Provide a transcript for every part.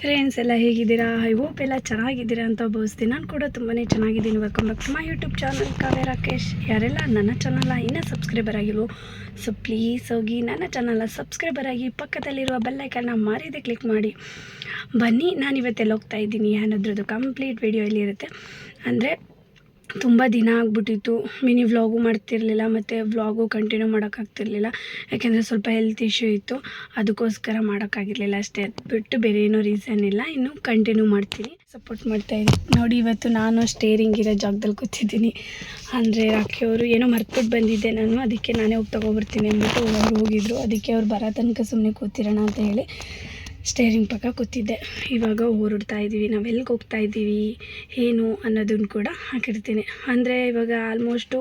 Friends ಎಲ್ಲ ಹೇಗಿದ್ದೀರಾ? I hope ಎಲ್ಲ ಚೆನ್ನಾಗಿದ್ದೀರಾ ಅಂತ ಭಾವಿಸ್ತೀನಿ. ನಾನು ಕೂಡ ತುಂಬಾ ಚೆನ್ನಾಗಿದ್ದೀನಿ. Welcome back to my YouTube channel Kavya Rakesh ಯಾರೆಲ್ಲ ನನ್ನ ಚಾನಲ್ನ ಇನ್ನೂ ಸಬ್ಸ್ಕ್ರೈಬರ್ ಆಗಿಲ್ವೋ ಸೊ ಪ್ಲೀಸ್ ಹೋಗಿ ನನ್ನ ಚಾನಲ್ನ ಸಬ್ಸ್ಕ್ರೈಬರ್ ಆಗಿ ಪಕ್ಕದಲ್ಲಿರುವ ಬೆಲ್ಲೈಕನ್ನ ಮಾರಿದೆ ಕ್ಲಿಕ್ ಮಾಡಿ. ಬನ್ನಿ, ನಾನು ಇವತ್ತೆಲ್ಲ ಹೋಗ್ತಾ ಇದ್ದೀನಿ. ಅನ್ನೋದ್ರದ್ದು ಕಂಪ್ಲೀಟ್ ವಿಡಿಯೋ ಇಲ್ಲಿರುತ್ತೆ ಅಂದರೆ ತುಂಬ ದಿನ ಆಗ್ಬಿಟ್ಟಿತ್ತು. ಮಿನಿ ವ್ಲಾಗು ಮಾಡ್ತಿರಲಿಲ್ಲ, ಮತ್ತು ವ್ಲಾಗು ಕಂಟಿನ್ಯೂ ಮಾಡೋಕ್ಕಾಗ್ತಿರ್ಲಿಲ್ಲ. ಯಾಕೆಂದರೆ ಸ್ವಲ್ಪ ಹೆಲ್ತ್ ಇಶ್ಯೂ ಇತ್ತು. ಅದಕ್ಕೋಸ್ಕರ ಮಾಡೋಕ್ಕಾಗಿರಲಿಲ್ಲ ಅಷ್ಟೇ. ಬಿಟ್ಟು ಬೇರೆ ಏನೂ ರೀಸನ್ ಇಲ್ಲ. ಇನ್ನು ಕಂಟಿನ್ಯೂ ಮಾಡ್ತೀನಿ. ಸಪೋರ್ಟ್ ಮಾಡ್ತಾಯಿದ್ದೀನಿ ನೋಡಿ, ಇವತ್ತು ನಾನು ಸ್ಟೇರಿಂಗ್ ಇರೋ ಜಾಗದಲ್ಲಿ ಕೂತಿದ್ದೀನಿ. ಅಂದರೆ ರಾಖಿಯವರು ಏನೋ ಮರ್ತ್ಬಿಟ್ಟು ಬಂದಿದ್ದೆ ನಾನು. ಅದಕ್ಕೆ ನಾನೇ ಹೋಗಿ ತೊಗೊಬರ್ತೀನಿ ಅಂದ್ಬಿಟ್ಟು ಅವ್ರು ಹೋಗಿದ್ರು. ಅದಕ್ಕೆ ಅವ್ರು ಬರೋ ತನಕ ಸುಮ್ಮನೆ ಕೂತಿರೋಣ ಅಂತ ಹೇಳಿ. ಸ್ಟೇರಿಂಗ್ ಪಕ್ಕ ಕೂತಿದ್ದೆ. ಇವಾಗ ಹೊರಡ್ತಾ ಇದ್ದೀವಿ ನಾವು ಎಲ್ಲಿಗೆ ಹೋಗ್ತಾ ಇದ್ದೀವಿ ಏನು ಅನ್ನೋದನ್ನು ಕೂಡ ಹಾಕಿರ್ತೀನಿ. ಅಂದರೆ ಇವಾಗ ಆಲ್ಮೋಸ್ಟು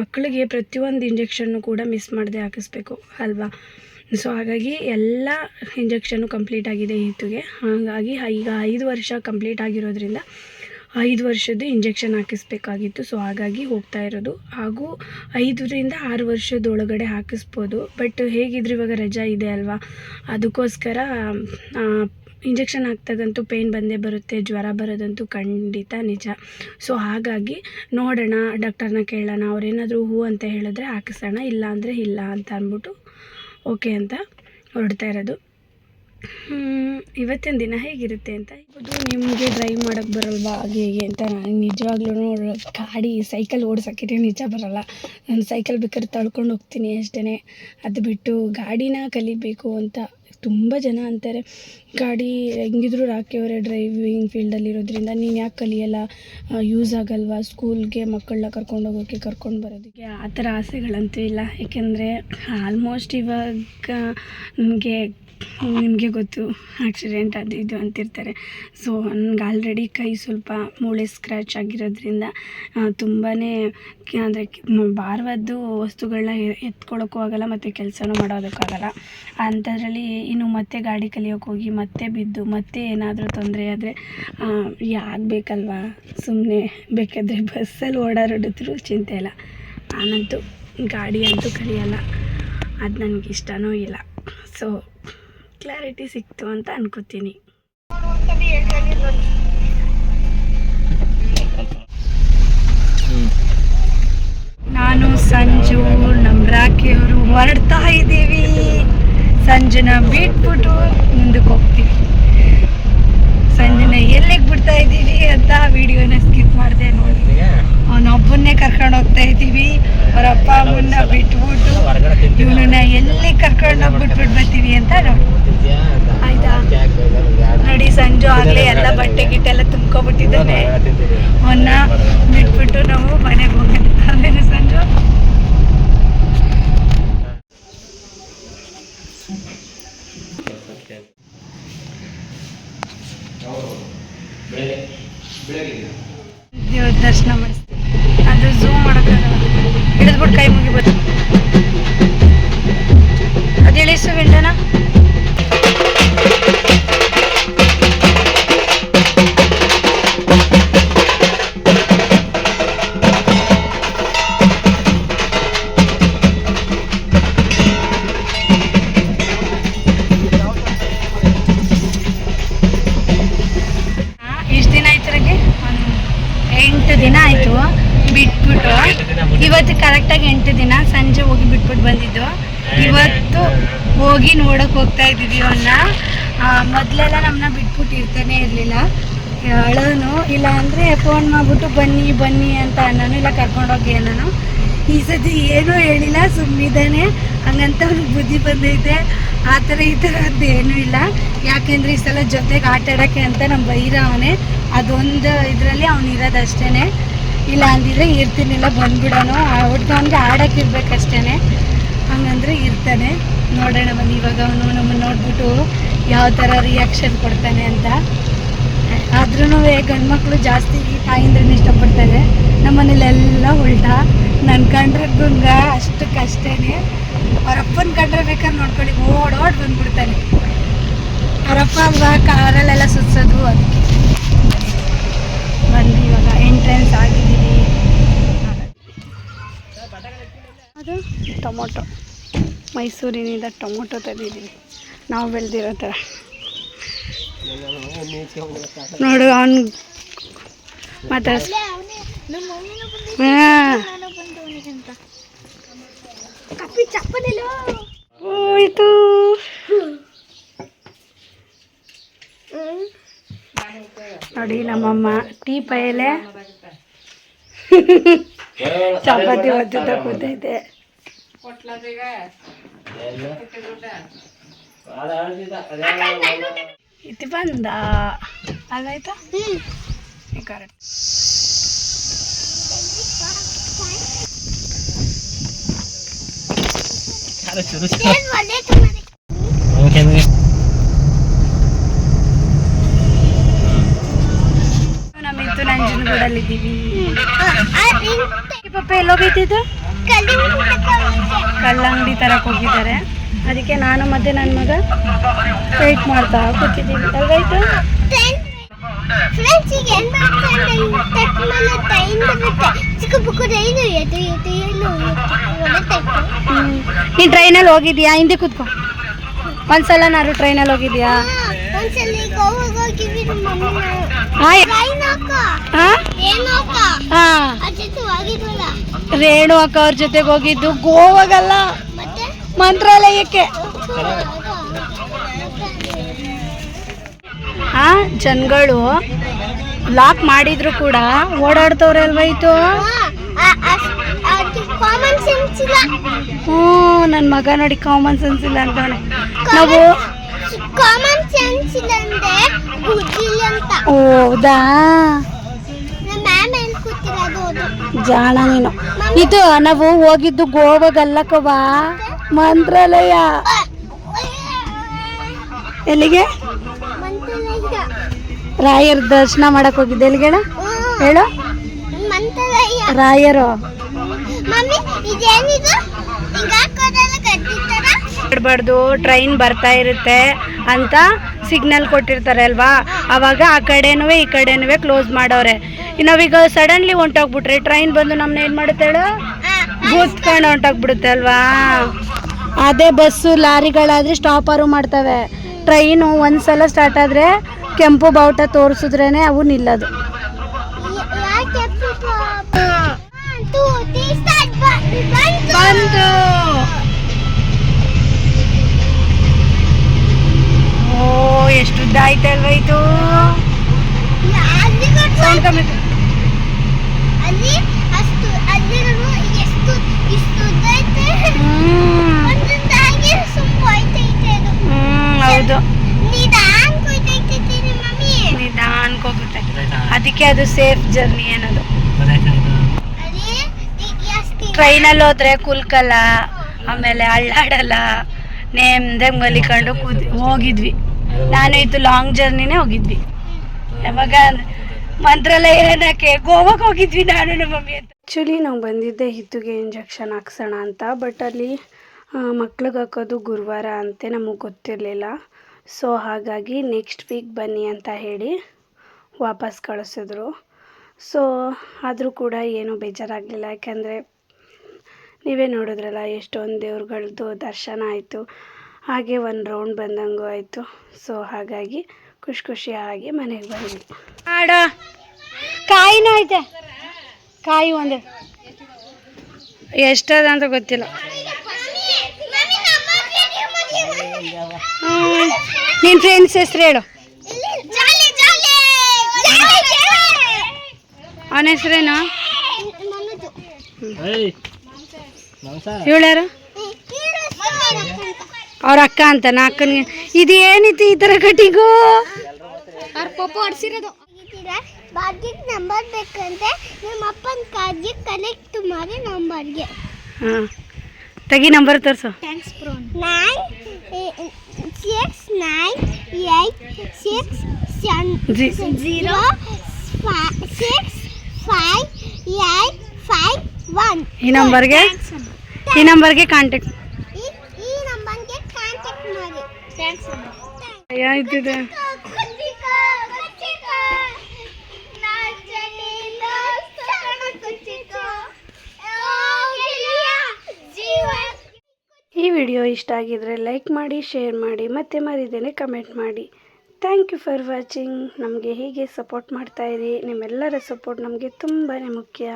ಮಕ್ಕಳಿಗೆ ಪ್ರತಿಯೊಂದು ಇಂಜೆಕ್ಷನ್ನು ಕೂಡ ಮಿಸ್ ಮಾಡದೆ ಹಾಕಿಸ್ಬೇಕು, ಅಲ್ವಾ? ಸೊ ಹಾಗಾಗಿ ಎಲ್ಲ ಇಂಜೆಕ್ಷನ್ನು ಕಂಪ್ಲೀಟ್ ಆಗಿದೆ ಈತುಗೆ ಹಾಗಾಗಿ ಈಗ ಐದು ವರ್ಷ ಕಂಪ್ಲೀಟ್ ಆಗಿರೋದ್ರಿಂದ ಐದು ವರ್ಷದ್ದು ಇಂಜೆಕ್ಷನ್ ಹಾಕಿಸ್ಬೇಕಾಗಿತ್ತು. ಸೊ ಹಾಗಾಗಿ ಹೋಗ್ತಾ ಇರೋದು. ಹಾಗೂ ಐದರಿಂದ ಆರು ವರ್ಷದೊಳಗಡೆ ಹಾಕಿಸ್ಬೋದು. ಬಟ್ ಹೇಗಿದ್ರು ಇವಾಗ ರಜಾ ಇದೆ ಅಲ್ವಾ? ಅದಕ್ಕೋಸ್ಕರ ಇಂಜೆಕ್ಷನ್ ಹಾಕ್ದಾಗಂತೂ ಪೇಯ್ನ್ ಬಂದೇ ಬರುತ್ತೆ, ಜ್ವರ ಬರೋದಂತೂ ಖಂಡಿತ ನಿಜ. ಸೊ ಹಾಗಾಗಿ ನೋಡೋಣ, ಡಾಕ್ಟರ್ನ ಕೇಳೋಣ, ಅವ್ರೇನಾದರೂ ಹೂ ಅಂತ ಹೇಳಿದ್ರೆ ಹಾಕಿಸೋಣ ಇಲ್ಲ ಅಂದರೆ ಇಲ್ಲ ಅಂತ ಅಂದ್ಬಿಟ್ಟು ಓಕೆ ಅಂತ ಹೊರಡ್ತಾ ಇರೋದು. ಇವತ್ತಿನ ದಿನ ಹೇಗಿರುತ್ತೆ ಅಂತ ಇದು ನಿಮಗೆ ಡ್ರೈವ್ ಮಾಡೋಕ್ಕೆ ಬರಲ್ವಾ, ಹಾಗೆ ಹೇಗೆ ಅಂತ ನಾನು ನಿಜವಾಗ್ಲೂ ಗಾಡಿ ಸೈಕಲ್ ಓಡಿಸೋಕ್ಕೆ ನಿಜ ಬರಲ್ಲ. ನಾನು ಸೈಕಲ್ ಬೇಕಾದ್ರೆ ತಳ್ಕೊಂಡು ಹೋಗ್ತೀನಿ ಅಷ್ಟೇ ಅದು ಬಿಟ್ಟು ಗಾಡಿನ ಕಲಿಬೇಕು ಅಂತ ತುಂಬ ಜನ ಅಂತಾರೆ. ಗಾಡಿ ಹೆಂಗಿದ್ರು ರಾಕಿಯವರೇ ಡ್ರೈವಿಂಗ್ ಫೀಲ್ಡಲ್ಲಿರೋದ್ರಿಂದ ನೀನು ಯಾಕೆ ಕಲಿಯಲ್ಲ? ಯೂಸ್ ಆಗಲ್ವಾ? ಸ್ಕೂಲ್ಗೆ ಮಕ್ಕಳನ್ನ ಕರ್ಕೊಂಡು ಹೋಗೋಕ್ಕೆ ಕರ್ಕೊಂಡು ಬರೋದಕ್ಕೆ? ಆ ಥರ ಆಸೆಗಳಂತೂ ಇಲ್ಲ. ಏಕೆಂದರೆ ಆಲ್ಮೋಸ್ಟ್ ಇವಾಗ ನನಗೆ ನಿಮಗೆ ಗೊತ್ತು ಆಕ್ಸಿಡೆಂಟ್ ಅದು ಇದು ಅಂತಿರ್ತಾರೆ. ಸೊ ನನಗೆ ಆಲ್ರೆಡಿ ಕೈ ಸ್ವಲ್ಪ ಮೂಳೆ ಸ್ಕ್ರ್ಯಾಚ್ ಆಗಿರೋದ್ರಿಂದ ತುಂಬಾ ಅಂದರೆ ಭಾರವಾದ್ದು ವಸ್ತುಗಳನ್ನ ಎತ್ಕೊಳ್ಳೋಕ್ಕೂ ಆಗಲ್ಲ, ಮತ್ತು ಕೆಲಸನೂ ಮಾಡೋದಕ್ಕಾಗಲ್ಲ. ಅಂಥದ್ರಲ್ಲಿ ಇನ್ನು ಮತ್ತೆ ಗಾಡಿ ಕಲಿಯೋಕೆ ಹೋಗಿ, ಮತ್ತೆ ಬಿದ್ದು, ಮತ್ತೆ ಏನಾದರೂ ತೊಂದರೆ ಆದರೆ ಯಾಕೆ ಬೇಕಲ್ವಾ ಸುಮ್ಮನೆ ಬೇಕಾದರೆ ಬಸ್ಸಲ್ಲಿ ಓಡಾಡಿದ್ರು ಚಿಂತೆ ಇಲ್ಲ. ನಾನಂತೂ ಗಾಡಿ ಅಂತೂ ಕಲಿಯಲ್ಲ. ಅದು ನನಗೆ ಇಲ್ಲ. ಸೊ ಕ್ಲಾರಿಟಿ ಸಿಕ್ತು ಅಂತ ಅನ್ಕೋತೀನಿ. ನಾನು ಸಂಜು ನಮ್ಮ ರಾಖಿಯವರು ಹೊರಡ್ತಾ ಇದ್ದೀವಿ. ಸಂಜನ ಬಿಟ್ಬಿಟ್ಟು ಮುಂದಕ್ಕೆ ಹೋಗ್ತೀವಿ. ಸಂಜನ ಎಲ್ಲಿಗೆ ಬಿಡ್ತಾ ಇದ್ದೀವಿ ಅಂತ ವಿಡಿಯೋನ ಸ್ಕಿಪ್ ಮಾಡಿದೆ ನೋಡಿ. ಅವನೊಬ್ಬನ ಅವ್ರ ಅಪ್ಪ ಅಮ್ಮನ್ನ ಬಿಟ್ಬಿಟ್ಟು ಇವನನ್ನ ಎಲ್ಲಿ ಕರ್ಕೊಂಡು ಹೋಗ್ಬಿಟ್ಬಿಟ್ಟು ಬರ್ತೀವಿ ಅಂತ ಆಯ್ತಾ? ನೋಡಿ, ಸಂಜು ಆಗಲೇ ಎಲ್ಲ ಬಟ್ಟೆ ಗಿಟ್ಟೆಲ್ಲ ತುಂಬ್ಕೊಬಿಟ್ಟಿದ್ದಾನೆ. ಅವನ್ನ ಬಿಟ್ಬಿಟ್ಟು ನಾವು ಮನೆಗೆ ಹೋಗೋಣ. ಸಂಜು? ದಿನ ಬಿಟ್ಬಿಟ್ಟು ಇವತ್ತು ಕರೆಕ್ಟಾಗಿ ಎಂಟು ದಿನ ಸಂಜೆ ಹೋಗಿ ಬಿಟ್ಬಿಟ್ಟು ಬಂದಿದ್ದು. ಇವತ್ತು ಹೋಗಿ ನೋಡಕ್ ಹೋಗ್ತಾ ಇದ್ದೀವಿ ಅವನ್ನ ಮೊದಲೆಲ್ಲ ನಮ್ಮನ್ನ ಬಿಟ್ಬಿಟ್ಟು ಇರ್ತಾನೆ ಇರಲಿಲ್ಲ ಅಳೋನು. ಇಲ್ಲ ಅಂದರೆ ಫೋನ್ ಮಾಡಿಬಿಟ್ಟು ಬನ್ನಿ ಬನ್ನಿ ಅಂತ ಅನ್ನೋನು ಇಲ್ಲ ಕರ್ಕೊಂಡೋಗಿ ಅನ್ನೋನು ಈ ಸತಿ ಏನೂ ಹೇಳಿಲ್ಲ ಸುಮ್ಮನಿದ್ದಾನೆ ಹಂಗಂತ ಅವ್ನಿಗೆ ಬುದ್ಧಿ ಬಂದೈತೆ. ಆ ಥರ ಈ ಥರ ಏನೂ ಇಲ್ಲ. ಯಾಕೆಂದರೆ ಈ ಸಲ ಜೊತೆಗೆ ಆಟ ಆಡೋಕ್ಕೆ ಅಂತ ನಮ್ಮ ಬೈರ ಅವನೇ. ಅದೊಂದು ಇದರಲ್ಲಿ ಅವ್ನು ಇರೋದಷ್ಟೇ ಇಲ್ಲ ಅಂದಿದ್ರೆ ಇರ್ತೀನಿಲ್ಲ, ಬಂದ್ಬಿಡೋನು. ಒಟ್ಟು ಅವ್ನಿಗೆ ಆಡಕ್ಕೆ ಇರ್ಬೇಕಷ್ಟೇ ಹಂಗಂದ್ರೆ ಇರ್ತಾನೆ. ನೋಡೋಣ ಬನ್ನಿ, ಇವಾಗ ಅವನು ನಮ್ಮನ್ನು ನೋಡ್ಬಿಟ್ಟು ಯಾವ ಥರ ರಿಯಾಕ್ಷನ್ ಕೊಡ್ತಾನೆ ಅಂತ. ಆದ್ರೂ ಗಂಡು ಮಕ್ಕಳು ಜಾಸ್ತಿ ತಾಯಿಂದ್ರನ್ನ ಇಷ್ಟಪಡ್ತಾರೆ. ನಮ್ಮನೇಲೆಲ್ಲ ಉಲ್ಟಾ. ನನ್ನ ಕಂಡ್ರೆ ಗುಂಗ ಅಷ್ಟಕ್ಕಷ್ಟೇ ಅವರಪ್ಪನ ಕಂಡ್ರೆ ಬೇಕಾದ್ರೆ ನೋಡ್ಕೊಳ್ಳಿ. ಓಡ್ ಓಡ್ ಬಂದ್ಬಿಡ್ತಾನೆ. ಅವರಪ್ಪ ಅಲ್ವಾ ಕಾರಲ್ಲೆಲ್ಲ ಸುತ್ತಿಸೋದು ಅದಕ್ಕೆ. ಬಂದು ಎಂಟ್ರೆನ್ಸ್ ಆಗಿದ್ದೀವಿ. ಅದು ಟೊಮೊಟೊ. ಮೈಸೂರಿನಿಂದ ಟೊಮೊಟೊ ತಂದಿದ್ದೀವಿ ನಾವು ಬೆಳೆದಿರೋ ಥರ. ನೋಡು ಅವನು ಮಾತಾಡ್ಸ. ಹೋಯ್ತು. ನೋಡಿ ನಮ್ಮಮ್ಮ ಟೀ ಪೈಲೆ ಚಪಾತಿ ಒತ್ತುತ್ತ ಕೂತೈತೆ ಇತ್ತು ಬಂದ. ಅಲ್ಲಾಯ್ತಾ ಕರೆಕ್ಟ್ ಏನ್ ಪಪ್ಪ ಎಲ್ಲೋಗೈತಿದ್ದು ಕಲ್ಲಂಗಡಿ ತರಕ್ಕೆ ಹೋಗಿದ್ದಾರೆ. ಅದಕ್ಕೆ ನಾನು ಮತ್ತೆ ನನ್ನ ಮಗ ವೆಯ್ಟ್ ಮಾಡ್ತಾ ಕೂತಿದ್ದೀವಿ. ಅಲ್ವಾಯ್ತು? ಫ್ರೆಂಡ್ಸ್ ಈಗ ಏನ್ ಮಾಡ್ತಾರೆ ಟೆಕ್ ಮೇಲೆ ಟೈಮ್ ಬರುತ್ತೆ. ಚಿಕ್ಕ ಬುಕ್ಕು ರೈಲು ಎದು ಎದು ಏನು ನೀನು ಟ್ರೈನಲ್ಲಿ ಹೋಗಿದ್ಯಾ ಹಿಂದೆ ಕೂತ್ಕೊ. ಒಂದ್ಸಲ ನಾನು ಟ್ರೈನಲ್ಲಿ ಹೋಗಿದ್ಯಾ ಒಂದ್ಸಲ ಗೋವಾಗ ಮಮ್ಮಿ ಟ್ರೈನ್ ಹಾಂ? ಏನು ಹಾಕ? ರೇಣು ಅಕ್ಕ ಅವ್ರ ಜೊತೆಗೆ ಹೋಗಿದ್ದು. ಗೋವಾಗಲ್ಲ. ಮಂತ್ರಾಲಯಕ್ಕೆ. ಆ ಜನಗಳು ಲಾಕ್ ಮಾಡಿದ್ರು ಕೂಡ. ಓಡಾಡ್ತವ್ರೆ ಸೆನ್ಸ್ ಇಲ್ಲ. ಹ್ಞೂ ನನ್ನ ಮಗ ನೋಡಿ ಕಾಮನ್ ಸೆನ್ಸ್ ಇಲ್ಲ ಅಂತಾನೆ. ನಾವು ಅಂತ. ಹೌದಾ? ಜಾಣ ನೀನು. ಇದು ನಾವು ಹೋಗಿದ್ದು ಗೋವಾಗಲ್ಲಕ್ಕವ ಮಂತ್ರಾಲಯ. ಎಲ್ಲಿಗೆ? ರಾಯರ ದರ್ಶನ ಮಾಡಕ್ ಹೋಗಿದ್ದೆ. ಎಲ್ಲಿಗೆ. ಹೇಳು? ರಾಯರು. ಟ್ರೈನ್ ಬರ್ತಾ ಇರುತ್ತೆ ಅಂತ ಸಿಗ್ನಲ್ ಕೊಟ್ಟಿರ್ತಾರೆ ಅಲ್ವಾ? ಅವಾಗ ಆ ಕಡೆನೂ ಈ ಕಡೆನೂ ಕ್ಲೋಸ್ ಮಾಡವ್ರೆ ನಾವೀಗ ಸಡನ್ಲಿ ಹೊಂಟೋಗ್ಬಿಟ್ರೆ ಟ್ರೈನ್ ಬಂದು ನಮ್ಮನ್ನ ಏನು ಮಾಡುತ್ತೆ ಹೇಳು? ಬೂತ್ಕೊಂಡು ಹೊಂಟೋಗ್ಬಿಡುತ್ತೆ ಅಲ್ವಾ? ಅದೇ ಬಸ್ಸು ಲಾರಿಗಳಾದ್ರೆ ಸ್ಟಾಪರು ಮಾಡ್ತವೆ. ಟ್ರೈನು ಒಂದ್ಸಲ ಸ್ಟಾರ್ಟ್ ಆದರೆ ಕೆಂಪು ಬಾವುಟ ತೋರಿಸಿದ್ರೇನೆ ಅವು ನಿಲ್ಲೋದು. ಅದು. ಇದು ಹೌದು. ನಿಧಾನಕ್ಕೆ ಹೋಗುತ್ತೆ ಅದಕ್ಕೆ ಅದು ಸೇಫ್ ಜರ್ನಿ ಅನ್ನೋದು. ಟ್ರೈನಲ್ಲಿ ಹೋದ್ರೆ ಕುಲ್ಕಲ್ಲ ಆಮೇಲೆ ಅಳ್ಳಾಡಲ್ಲ ನೇಮ್ದಾಗ ಮಲಿಕೊಂಡು ಕೂತ್ ಹೋಗಿದ್ವಿ. ನಾನು ಇದು ಲಾಂಗ್ ಜರ್ನಿನೇ ಹೋಗಿದ್ವಿ. ಯಾವಾಗ ಮಂತ್ರಾಲಯ ಏನಕ್ಕೆ ಗೋವಾಗ ಹೋಗಿದ್ವಿ ನಾನು ನಮ್ಮ ಮಮ್ಮಿ ಅಂತ. ಆ್ಯಕ್ಚುಲಿ ನಾವು ಬಂದಿದ್ದೆ ಹಿತ್ತುಗೆ ಇಂಜೆಕ್ಷನ್ ಹಾಕ್ಸೋಣ ಅಂತ ಬಟ್ ಅಲ್ಲಿ ಮಕ್ಳಿಗೆ ಹಾಕೋದು ಗುರುವಾರ ಅಂತೆ ನಮಗೆ ಗೊತ್ತಿರಲಿಲ್ಲ. ಸೊ ಹಾಗಾಗಿ ನೆಕ್ಸ್ಟ್ ವೀಕ್ ಬನ್ನಿ ಅಂತ ಹೇಳಿ ವಾಪಸ್ ಕಳಿಸಿದ್ರು. ಸೊ ಆದರೂ ಕೂಡ ಏನೂ ಬೇಜಾರಾಗಲಿಲ್ಲ, ಯಾಕೆಂದರೆ ನೀವೇ ನೋಡಿದ್ರಲ್ಲ, ಎಷ್ಟೊಂದು ದೇವ್ರುಗಳದ್ದು ದರ್ಶನ ಆಯಿತು. ಹಾಗೆ ಒಂದು ರೌಂಡ್ ಬಂದಂಗೂ ಆಯಿತು. ಸೊ ಹಾಗಾಗಿ ಖುಷಿ ಖುಷಿಯಾಗಿ ಮನೆಗೆ ಬಂದ್ವಿ. ಆಡ ಕಾಯಿನೂ ಐತೆ. ಕಾಯಿ ಒಂದು. ಎಷ್ಟದ ಅಂತ ಗೊತ್ತಿಲ್ಲ ನಿನ್ನ ಫ್ರೆಂಡ್ಸ್ ಹೆಸ್ರು ಹೇಳು. ಅವನ ಹೆಸ್ರೇನು? ಇವಳ್ಯಾರು ಅವ್ರ ಅಕ್ಕ ಅಂತ ನಾ ಅಕ್ಕನಿಗೆ ಇದು ಏನಿತ್ತು ಈ ಥರ ಕಟ್ಟಿಗು ಅವ್ರ ಪಪ್ಪ ಹೊಡ್ಸಿರೋದು. ಭಾಗ್ಯಕ್ಕೆ ನಂಬರ್ ಬೇಕಂತೆ ನಿಮ್ಮ ಅಪ್ಪನ ಕಾರ್ಗೆ ಕನೆಕ್ಟ್ ಮಾಡಿ ನಂಬರ್ಗೆ. ಹಾಂ. ತೆಗಿ ನಂಬರ್ ತೋರಿಸು. Thanks bro nine six nine eight six seven zero six five eight five one ಈ ನಂಬರ್ಗೆ ಈ ನಂಬರ್ಗೆ ಕಾಂಟ್ಯಾಕ್ಟ್ ಈ ಈ ನಂಬರ್ಗೆ ಕಾಂಟ್ಯಾಕ್ಟ್ ಮಾಡಿ ಥ್ಯಾಂಕ್ಸ್ ಈ ವಿಡಿಯೋ ಇಷ್ಟ ಆಗಿದ್ರೆ ಲೈಕ್ ಮಾಡಿ, ಶೇರ್ ಮಾಡಿ, ಮತ್ತೆ ಮರಿದೇನೆ ಕಮೆಂಟ್ ಮಾಡಿ. ಥ್ಯಾಂಕ್ ಯು ಫಾರ್ ವಾಚಿಂಗ್ ನಮಗೆ ಹೀಗೆ ಸಪೋರ್ಟ್ ಮಾಡ್ತಾಯಿರಿ ನಿಮ್ಮೆಲ್ಲರ ಸಪೋರ್ಟ್ ನಮಗೆ ತುಂಬಾ ಮುಖ್ಯ.